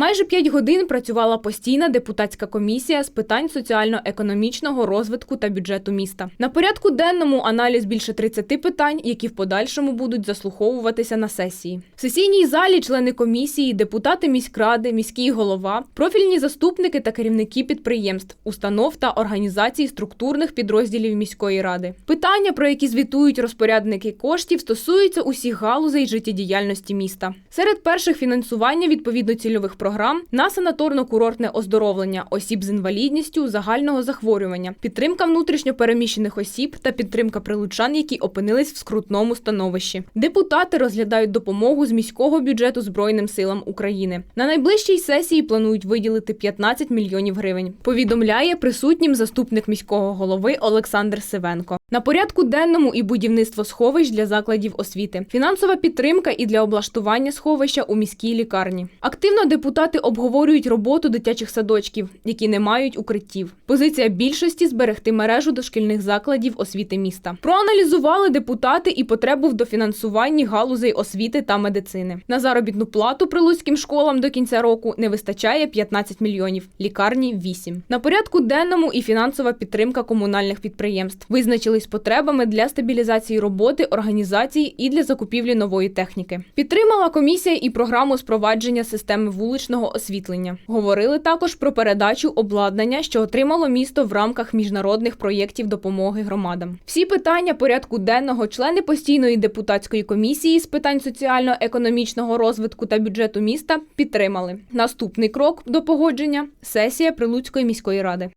Майже п'ять годин працювала постійна депутатська комісія з питань соціально-економічного розвитку та бюджету міста. На порядку денному аналіз більше 30 питань, які в подальшому будуть заслуховуватися на сесії. В сесійній залі члени комісії, депутати міськради, міський голова, профільні заступники та керівники підприємств, установ та організацій структурних підрозділів міської ради. Питання, про які звітують розпорядники коштів, стосуються усіх галузей життєдіяльності міста. Серед перших фінансування відповідно цільових програм на санаторно-курортне оздоровлення осіб з інвалідністю загального захворювання, підтримка внутрішньо переміщених осіб та підтримка прилучан, які опинились в скрутному становищі. Депутати розглядають допомогу з міського бюджету Збройним силам України. На найближчій сесії планують виділити 15 мільйонів гривень. Повідомляє присутнім заступник міського голови Олександр Сивенко. На порядку денному і будівництво сховищ для закладів освіти, фінансова підтримка і для облаштування сховища у міській лікарні. Активно депутати обговорюють роботу дитячих садочків, які не мають укриттів. Позиція більшості зберегти мережу дошкільних закладів освіти міста. Проаналізували депутати і потребу в дофінансуванні галузей освіти та медицини. На заробітну плату прилуцьким школам до кінця року не вистачає 15 мільйонів, лікарні 8. На порядку денному і фінансова підтримка комунальних підприємств. Визначились потребами для стабілізації роботи організації і для закупівлі нової техніки. Підтримала комісія і програму спровадження системи вуличного освітлення. Говорили також про передачу обладнання, що отримало місто в рамках міжнародних проєктів допомоги громадам. Всі питання порядку денного члени постійної депутатської комісії з питань соціально-економічного розвитку та бюджету міста підтримали. Наступний крок до погодження сесія Прилуцької міської ради.